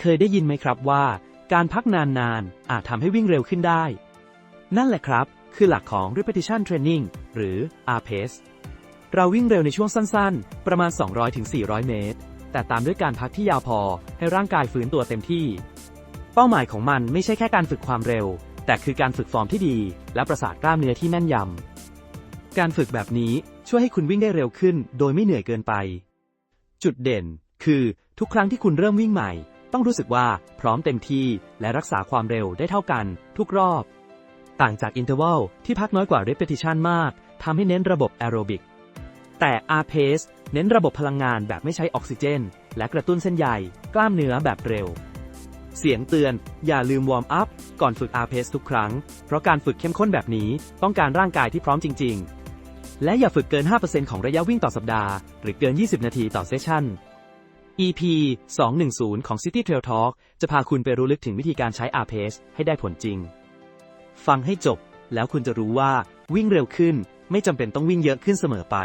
เคยได้ยินไหมครับว่า การพักนานๆ อาจทำให้วิ่งเร็วขึ้นได้ นั่นแหละครับ คือหลักของ repetition training หรือ RPACE เราวิ่งเร็วในช่วงสั้นๆ ประมาณ 200-400 เมตร แต่ตามด้วยการพักที่ยาวพอให้ร่างกายฟื้นตัวเต็มที่ เป้าหมายของมันไม่ใช่แค่การฝึกความเร็ว แต่คือการฝึกฟอร์มที่ดี และประสาทกล้ามเนื้อที่แม่นยำ การฝึกแบบนี้ช่วยให้คุณวิ่งได้เร็วขึ้น โดยไม่เหนื่อยเกินไป จุดเด่น คือทุกครั้งที่คุณเริ่มวิ่งใหม่ ต้องรู้สึกว่าพร้อมเต็มที่และรักษาความเร็วได้เท่ากัน ทุกรอบ ต่างจากอินเทอร์วัลที่พักน้อยกว่า repetition มากทำให้เน้นระบบแอโรบิก แต่ R-Pace เน้นระบบพลังงานแบบไม่ใช้ออกซิเจน และกระตุ้นเส้นใยกล้ามเนื้อแบบเร็ว เสียงเตือน อย่าลืมวอร์มอัพก่อนฝึก R-Pace ทุกครั้ง เพราะการฝึกเข้มข้นแบบนี้ต้องการร่างกายที่พร้อมจริง ๆ และอย่าฝึกเกิน 5%ของระยะวิ่งต่อสัปดาห์ หรือเกิน 20 นาทีต่อเซสชั่น EP 210 ของ City Trail Talk จะพาคุณไปรู้ลึกถึงวิธีการใช้ R-Pace ให้ได้ผลจริง ฟังให้จบแล้วคุณจะรู้ว่าวิ่งเร็วขึ้นไม่จำเป็นต้องวิ่งเยอะขึ้นเสมอไป